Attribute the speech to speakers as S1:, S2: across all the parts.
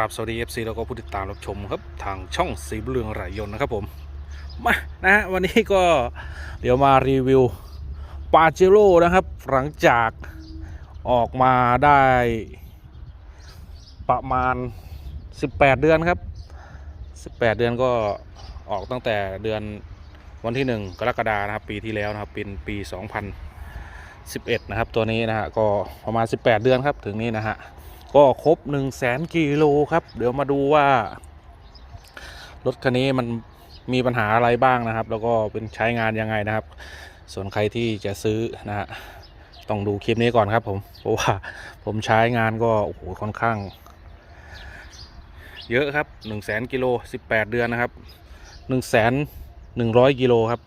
S1: ครับสวัสดี FC แล้วก็ผู้ติดตามรับชมครับทางช่องสีเรืองไหรยนนะครับผมมานะฮะวันนี้ก็เดี๋ยวมารีวิวปาเจโร่นะครับ หลังจากออกมาได้ประมาณ 18 เดือนครับ 18 เดือนก็ออกตั้งแต่เดือนวันที่ 1 กรกฎานะครับปีที่แล้วนะครับเป็นปี 2011 นะครับตัวนี้นะฮะก็ประมาณ 18 เดือนครับถึงนี้นะฮะ ก็ครบ1 0 0 0 0แสนกิโลครับ เดี๋ยวมาดูว่า รถคันนี้มันมีปัญหาอะไรบ้างนะครับ แล้วก็เป็นใช้งานยังไงนะครับ ส่วนใครที่จะซื้อนะฮะต้องดูคลิปนี้ก่อนครับผมเพราะว่าผมใช้งานก็โอ้โหค่อนข้าง เยอะครับ1 0 0 0 0แสนกิโล18 เดือนนะครับ100,100 กิโลครับ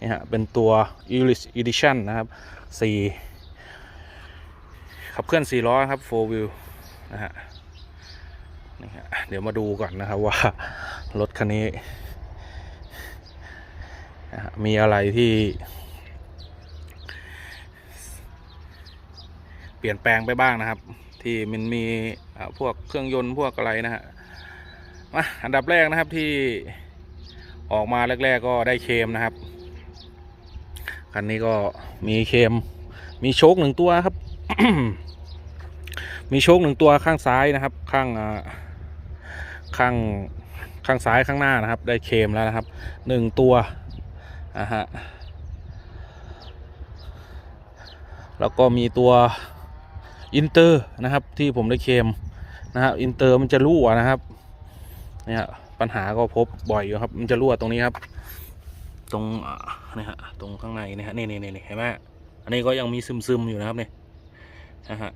S1: นี่ฮะเป็นตัว e l i s Edition นะครับ4 ขับเคลื่อน4ล้อครับ4 wheel นะฮะนี่ฮะเดี๋ยวมาดูก่อนนะครับว่ารถคันนี้ มีอะไรที่ เปลี่ยนแปลงไปบ้างนะครับ ที่มันมีพวกเครื่องยนต์พวกอะไรนะฮะมาอันดับแรกนะครับที่ออกมาแรก ๆ ก็ได้เคมนะครับ คันนี้ก็มีเคมมีโชคหนึ่งตัวครับ มีโชคหนึ่งตัวข้างซ้ายนะครับ ข้างข้างข้างซ้ายข้างหน้านะครับ ได้เคมแล้วนะครับหนึ่งตัวอะฮะแล้วก็มีตัวอินเตอร์นะครับ ที่ผมได้เคมนะครับอินเตอร์มันจะรั่วนะครับเนี่ยปัญหาก็พบบ่อยอยู่ครับ มันจะรั่วตรงนี้ครับ ตรงนี่ฮะตรงข้างในนี่ฮะนี่นี่นี่เห็นไหมอันนี้ก็ยังมีซึมซึมอยู่นะครับเนี่ยนะฮะ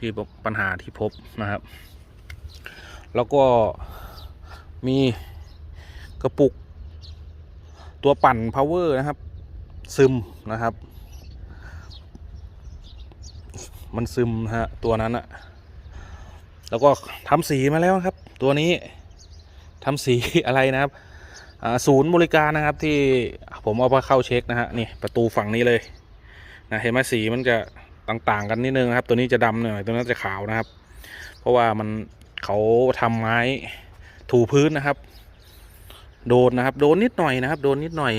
S1: ที่ปัญหาที่พบนะครับ แล้วก็มีกระปุก ตัวปั่น power นะครับ ซึมนะครับ มันซึมฮะตัวนั้นอะแล้วก็ทำสีมาแล้วครับ ตัวนี้ทำสีอะไรนะครับศูนย์บริการนะครับที่ผมเอาไปเข้าเช็คนะฮะนี่ประตูฝั่งนี้เลยนะเห็นไหมสีมันจะ ต่าง ๆ กันนิดนึงนะครับ ตัวนี้จะดำหน่อยตัวนั้นจะขาวนะครับ เพราะว่ามันเขาทำไม้ถูพื้นนะครับ โดนนะครับ โดนนิดหน่อยนะครับ โดนนิดหน่อย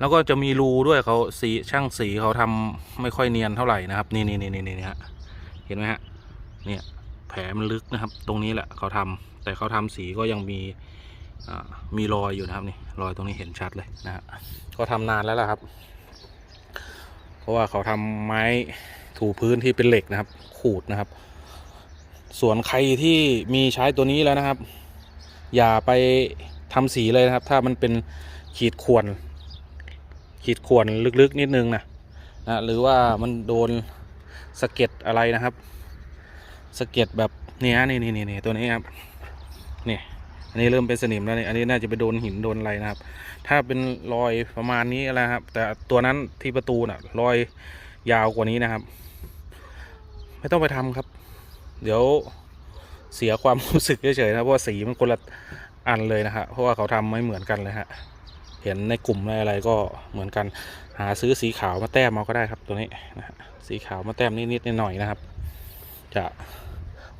S1: แล้วก็จะมีรูด้วยเขาสีช่างสีเขาทำไม่ค่อยเนียนเท่าไหร่นะครับ นี่นี่นี่นี่นี่ฮะเห็นไหมฮะเนี่ยแผลมันลึกนะครับ ตรงนี้แหละเขาทำแต่เขาทำสีก็ยังมีมีรอยอยู่นะครับนี่รอยตรงนี้เห็นชัดเลยนะฮะก็ทำนานแล้วล่ะครับ ราะว่าเขาทำไม้ถูพื้นที่เป็นเหล็กนะครับ ขูดนะครับ ส่วนใครที่มีใช้ตัวนี้แล้วนะครับ อย่าไปทำสีเลยนะครับ ถ้ามันเป็นขีดข่วน ขีดข่วนลึกๆนิดนึงนะนะหรือว่ามันโดนสะเก็ดอะไรนะครับสะเก็ดแบบเนี้ยนี่นี่นี่ตัวนี้ครับนี่ อันนี้เริ่มเป็นสนิมแล้วนี่อันนี้น่าจะไปโดนหินโดนอะไรนะครับ ถ้าเป็นรอยประมาณนี้อะไรครับ แต่ตัวนั้นที่ประตูน่ะรอยยาวกว่านี้นะครับ ไม่ต้องไปทำครับ เดี๋ยวเสียความรู้สึกเฉยๆนะเพราะว่าสีมันคนละอันเลยนะฮะเพราะว่าเขาทำไม่เหมือนกันเลยฮะเห็นในกลุ่มอะไรก็เหมือนกัน หาซื้อสีขาวมาแต้มเอาก็ได้ครับตัวนี้นะฮะสีขาวมาแต้มนิดๆหน่อยๆนะครับ จะ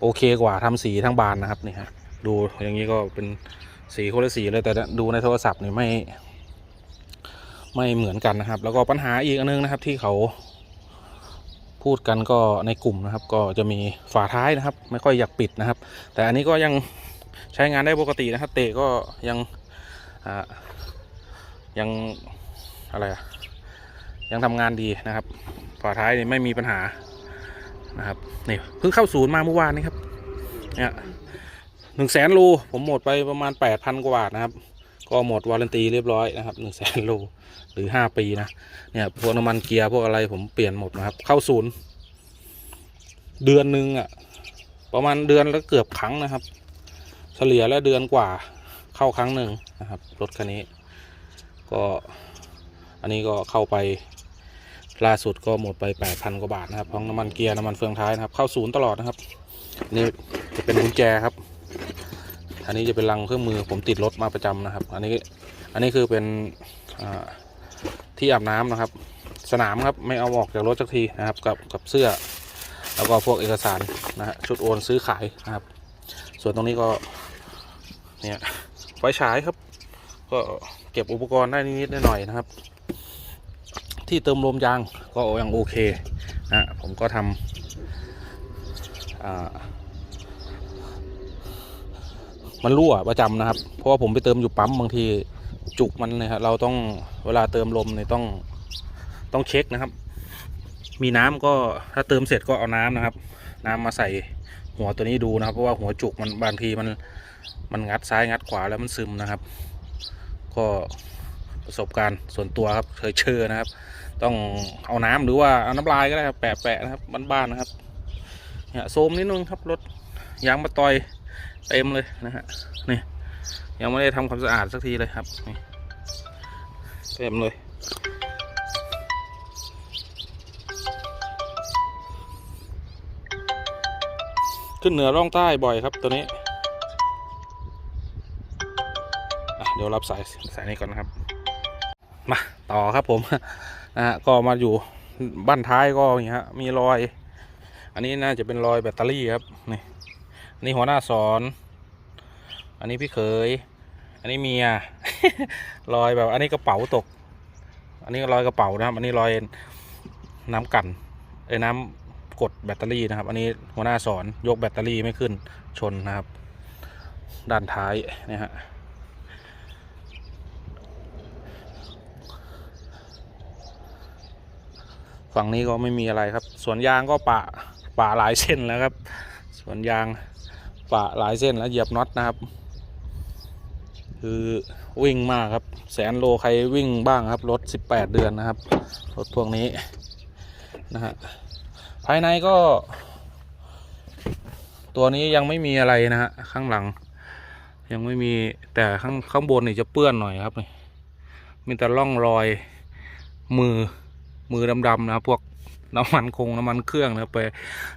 S1: โอเคกว่าทำสีทั้งบานนะครับนี่ฮะ ดูอย่างนี้ก็เป็นสีคนละสีเลยแต่ดูในโทรศัพท์นี่ไม่ ไม่เหมือนกันนะครับ แล้วก็ปัญหาอีกอันนึงนะครับ ที่เขาพูดกันก็ในกลุ่มนะครับ ก็จะมีฝาท้ายนะครับ ไม่ค่อยอยากปิดนะครับ แต่อันนี้ก็ยังใช้งานได้ปกตินะครับ เตะก็ยังยังอะไรยังทำงานดีนะครับ ฝาท้ายนี่ไม่มีปัญหานะครับนี่เพิ่งเข้าศูนย์มาเมื่อวานนี้ครับเนี่ย หนึ่งแสนโลผมหมดไปประมาณแปดพันกว่าบาทนะครับ ก็หมดวารันตีเรียบร้อยนะครับหนึ่งแสนโลหรือห้าปีนะเนี่ยพวกน้ำมันเกียร์พวกอะไรผมเปลี่ยนหมดนะครับ เข้าศูนย์เดือนหนึ่งอะประมาณเดือนแล้วเกือบครั้งนะครับ เฉลี่ยแล้วเดือนกว่าเข้าครั้งหนึ่งนะครับรถคันนี้ ก็อันนี้ก็เข้าไปล่าสุดก็หมดไปแปดพันกว่าบาทนะครับทั้งน้ำมันเกียร์น้ำมันเฟืองท้ายนะครับ เข้าศูนย์ตลอดนะครับ นี่จะเป็นกุญแจครับ อันนี้จะเป็นลังเครื่องมือผมติดรถมาประจำนะครับ อันนี้อันนี้คือเป็นที่อาบน้ำนะครับ สนามครับไม่เอาออกจากรถสักทีนะครับ กับกับเสื้อ แล้วก็พวกเอกสารนะฮะชุดโอนซื้อขายนะครับ ส่วนตรงนี้ก็เนี่ยไฟฉายครับ ก็เก็บอุปกรณ์ได้นิดๆหน่อยๆนะครับ ที่เติมลมยางก็ยังโอเคนะผมก็ทำอ่า มันรั่วประจำนะครับ เพราะว่าผมไปเติมอยู่ปั๊มบางทีจุกมันนะครับเราต้องเวลาเติมลมเนี่ยต้องต้องเช็คนะครับ มีน้ำก็ถ้าเติมเสร็จก็เอาน้ำนะครับ น้ำมาใส่หัวตัวนี้ดูนะครับ เพราะว่าหัวจุกมันบางทีมันมันงัดซ้ายงัดขวาแล้วมันซึมนะครับ ก็ประสบการณ์ส่วนตัวครับเคยเจอนะครับ ต้องเอาน้ำหรือว่าเอาน้ำลายก็ได้ครับแปะๆนะครับบ้านๆนะครับเนี่ยโซมนิดนึงครับรถยางมาต่อย เต็มเลยนะฮะนี่ยังไม่ได้ทำความสะอาดสักทีเลยครับนี่เต็มเลยขึ้นเหนือร่องใต้บ่อยครับตัวนี้ เดี๋ยวรับสายสายนี้ก่อนนะครับ มาต่อครับผมนะฮะก็มาอยู่บ้านท้ายก็อย่างเงี้ยฮะมีรอย อันนี้น่าจะเป็นรอยแบตเตอรี่ครับนี่ อันนี่หัวหน้าสอน อันนี้พี่เขย อันนี้เมีย รอยแบบ อันนี้กระเป๋าตก อันนี้รอยกระเป๋านะครับ อันนี้รอยน้ำกันเอ้น้ำกดแบตเตอรี่นะครับ อันนี้หัวหน้าสอนยกแบตเตอรี่ไม่ขึ้นชนนะครับ ด้านท้ายเนี่ยฮะฝั่งนี้ก็ไม่มีอะไรครับ สวนยางก็ป่าป่าหลายเส้นแล้วครับ สวนยาง ป่าหลายเส้นแล้วเหยียบน็อตนะครับ คือวิ่งมากครับ แสนโลใครวิ่งบ้างครับ รถ 18 เดือนนะครับ รถพวกนี้นะฮะภายในก็ ตัวนี้ยังไม่มีอะไรนะฮะข้างหลัง ยังไม่มีแต่ข้างข้างบนนี่จะเปื้อนหน่อยครับนี่มีแต่ร่องรอยมือมือดำๆนะครับพวกน้ำมันคงน้ำมันเครื่องนะไป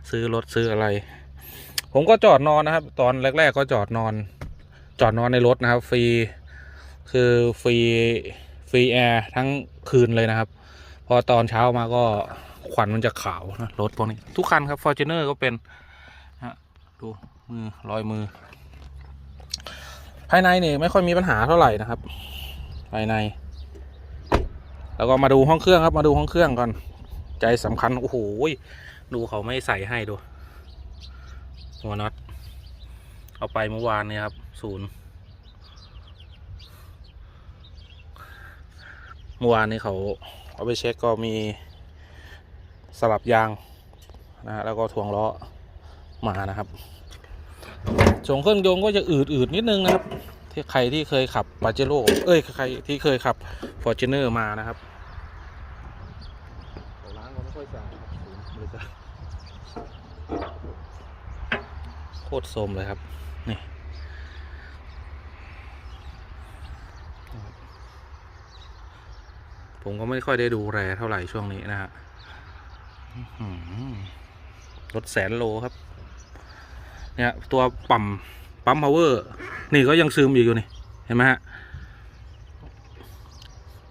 S1: ซื้อรถซื้ออะไร ผมก็จอดนอนนะครับ ตอนแรก ๆ ก็จอดนอน จอดนอนในรถนะครับ ฟรี คือฟรีฟรีแอร์ทั้งคืนเลยนะครับ พอตอนเช้ามาก็ควันมันจะขาวนะรถพวกนี้ ทุกคันครับ f o r t u n e r ก็เป็นฮะดูมือรอยมือ ภายในเนี่ยไม่ค่อยมีปัญหาเท่าไหร่นะครับ ภายใน แล้วก็มาดูห้องเครื่องครับ มาดูห้องเครื่องก่อน ใจสำคัญ โอ้โห ดูเขาไม่ใส่ให้ดู หัวน็อตเอาไปเมื่อวานเนี่ยครับศูนย์เมื่อวานนี้เขาเอาไปเช็คก็มีสลับยางนะฮะแล้วก็ถ่วงล้อมานะครับส่งเครื่องยนต์ก็จะอืดๆนิดนึงนะครับที่ใครที่เคยขับปาเจโร่เอ้ยใครที่เคยขับฟอร์จูเนอร์มานะครับร้านก็ไม่ค่อยสะอาดครับศูนย์บริการโคตรโทรมเลยครับ นี่ ผมก็ไม่ค่อยได้ดูแลเท่าไหร่ช่วงนี้นะฮะรถแสนโลครับ เนี่ย ตัวปั๊มปั๊มพาวเวอร์ นี่ก็ยังซึมอีกอยู่นี่ เห็นไหมฮะ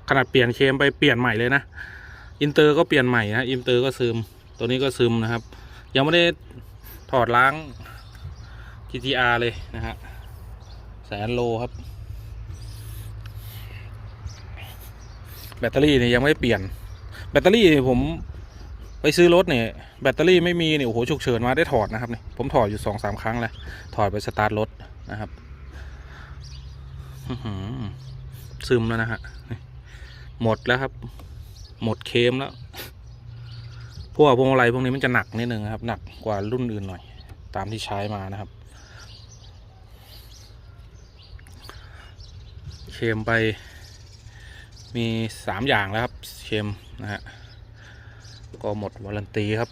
S1: ขนาดเปลี่ยนเคมไปเปลี่ยนใหม่เลยนะ อินเตอร์ก็เปลี่ยนใหม่นะอินเตอร์ก็ซึม ตัวนี้ก็ซึมนะครับ ยังไม่ได้ถอดล้าง GTR เลยนะฮะแสนโลครับ แบตเตอรี่เนี่ยยังไม่เปลี่ยน แบตเตอรี่ผมไปซื้อรถเนี่ยแบตเตอรี่ไม่มีเนี่ยโอ้โหฉุกเฉินมาได้ถอดนะครับเนี่ยผมถอดอยู่สองสามครั้งเลยถอดไปสตาร์ทรถนะครับซึมแล้วนะฮะหมดแล้วครับ หมดเคมแล้วพวกพวงมาลัยพวกนี้มันจะหนักนิดนึงครับ หนักกว่ารุ่นอื่นหน่อย ตามที่ใช้มานะครับ เคมไป มีสามอย่างแล้วครับเคมนะฮะก็หมดวารันตีครับ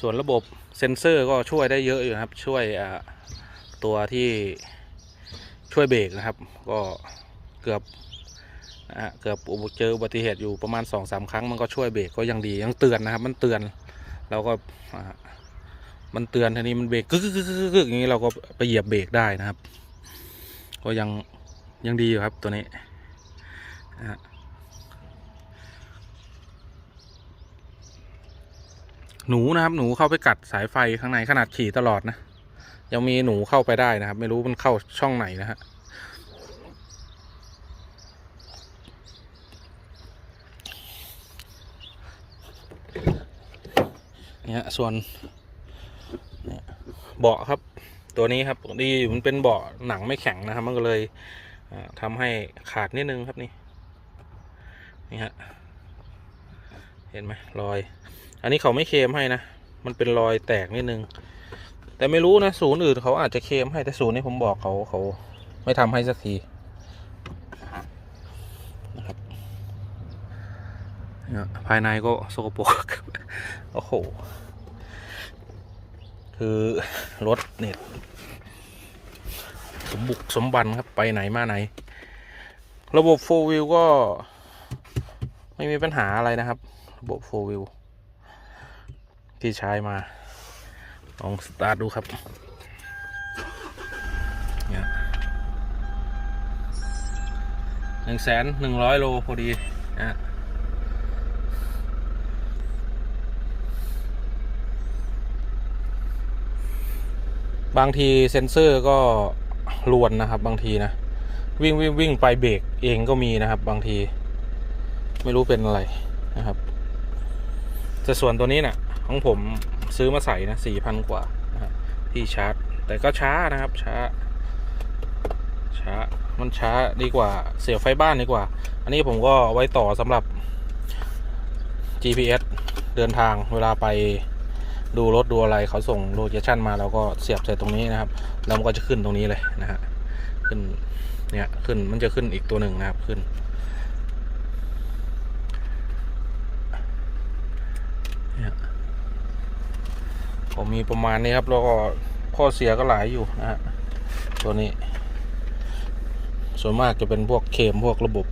S1: ส่วนระบบเซ็นเซอร์ก็ช่วยได้เยอะอยู่นะครับ ช่วยตัวที่ช่วยเบรกนะครับ ก็เกือบ ฮะเกือบเจออุบัติเหตุอยู่ประมาณสองสามครั้งมันก็ช่วยเบรกก็ยังดียังเตือนนะครับมันเตือนเราก็มันเตือนทีนี้มันเบรกกึกกึกกึกกึกอย่างนี้เราก็ไปเหยียบเบรกได้นะครับ ก็ยังยังดีอยู่ครับตัวนี้หนูนะครับหนูเข้าไปกัดสายไฟข้างในขนาดขี่ตลอดนะ ยังมีหนูเข้าไปได้นะครับ ไม่รู้มันเข้าช่องไหนนะฮะ เนี่ยส่วนเนี่ยเบาะครับ ตัวนี้ครับดีมันเป็นเบาะหนังไม่แข็งนะครับ มันก็เลยอ่าทำให้ขาดนิดนึงครับนี่นี่ฮะเห็นไหมรอย อันนี้เขาไม่เคมให้นะมันเป็นรอยแตกนิดนึง แต่ไม่รู้นะศูนย์อื่นเขาอาจจะเคมให้แต่ศูนย์นี้ผมบอกเขาเขาไม่ทำให้สักทีนะครับเนี่ย ภายในก็สกปรกโอ้โห คือรถเน็ตสมบุกสมบันครับ ไปไหนมาไหน ระบบโฟวิลก็ ไม่มีปัญหาอะไรนะครับ ระบบโฟวิลที่ใช้มา ลองสตาร์ทดูครับเนี่ยหนึ่งแสนหนึ่งร้อยโลพอดีนะ บางทีเซ็นเซอร์ก็ลวนนะครับ บางทีนะ วิ่งวิ่งวิ่งไปเบรกเองก็มีนะครับ บางที ไม่รู้เป็นอะไรนะครับแต่ส่วนตัวนี้เนะ่ะของผมซื้อมาใส่นะสี่พันกว่านะที่ชาร์จ แต่ก็ช้านะครับช้า ช้ามันช้าดีกว่าเสียไฟบ้านดีกว่า อันนี้ผมก็ไว้ต่อสำหรับ GPS เดินทางเวลาไป ดูรถดูอะไรเขาส่งโลเคชั่นมาเราก็เสียบใส่ตรงนี้นะครับแล้วมันก็จะขึ้นตรงนี้เลยนะฮะขึ้นเนี่ยขึ้นมันจะขึ้นอีกตัวหนึ่งนะครับขึ้น ผมมีประมาณนี้ครับแล้วก็ข้อเสียก็หลายอยู่นะฮะตัวนี้ ส่วนมากจะเป็นพวกเคมพวกระบบ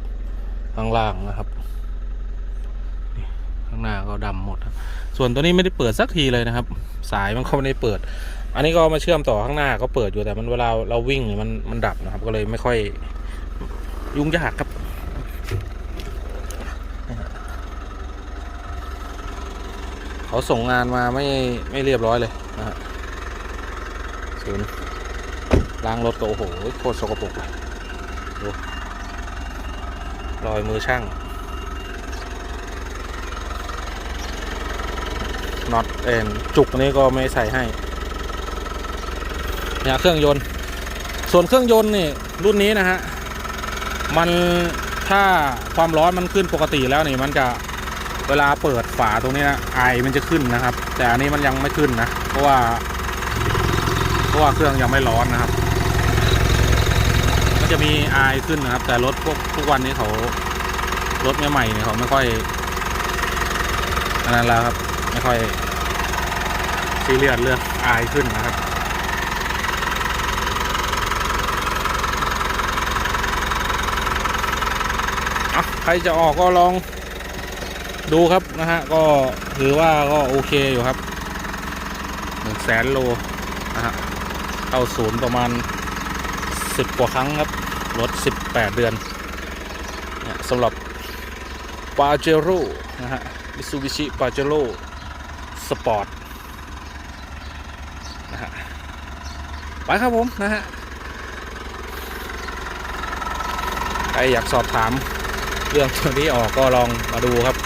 S1: ข้างล่างนะครับข้างหน้าก็ดำหมดครับ ส่วนตัวนี้ไม่ได้เปิดสักทีเลยนะครับ สายมันก็ไม่ได้เปิด อันนี้ก็มาเชื่อมต่อข้างหน้าก็เปิดอยู่แต่มันเวลาเราวิ่งมันมันดับนะครับ ก็เลยไม่ค่อยยุ่งยากครับเขาส่งงานมาไม่ไม่เรียบร้อยเลยนะฮะศูนย์ล้างรถก็โอ้โหโคตรสกปรกเลยดูรอยมือช่าง น็อตเอ็นจุกนี้ก็ไม่ใส่ให้เนี่ยเครื่องยนต์ ส่วนเครื่องยนต์นี่รุ่นนี้นะฮะมันถ้าความร้อนมันขึ้นปกติแล้วนี่มันจะเวลาเปิดฝาตรงนี้นะไอมันจะขึ้นนะครับ แต่อันนี้มันยังไม่ขึ้นนะ เพราะว่า เพราะว่าเครื่องยังไม่ร้อนนะครับ มันจะมีไอขึ้นนะครับ แต่รถพวกทุกวันนี้เขารถใหม่ๆเนี่ยเขาไม่ค่อยอันนั้นแล้วครับ ไม่ค่อยซีเรียสเรื่องไอขึ้นนะครับใครจะออกก็ลองดูครับนะฮะก็ถือว่าก็โอเคอยู่ครับหนึ่งแสนโลนะฮะเข้าศูนย์ประมาณสิบกว่าครั้งครับรถสิบแปดเดือนสำหรับปาเจโร่นะฮะมิซูบิชิปาเจโร่ สปอร์ตนะฮะไปครับผมนะฮะใครอยากสอบถามเรื่องตัวนี้ออกก็ลองมาดูครับ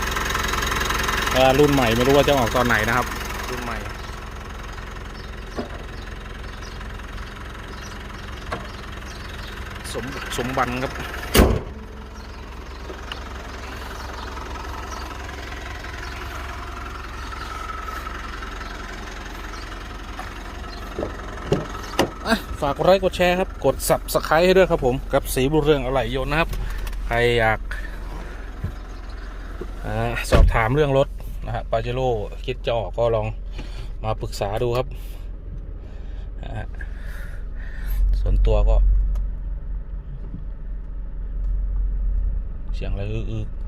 S1: รุ่นใหม่ไม่รู้ว่าจะออกตอนไหนนะครับ รุ่นใหม่สมสมบันครับ ฝากดไลค์กดแชร์ครับ กด subscribe ให้ด้วยครับผมกับสีบุเรืองอะไหล่ยนต์นะครับ ใครอยากอสอบถามเรื่องรถนะฮะปาเจโร่คิดจะออกก็ลองมาปรึกษาดูครับ ส่วนตัวก็ เสียงอะไรอื้อๆ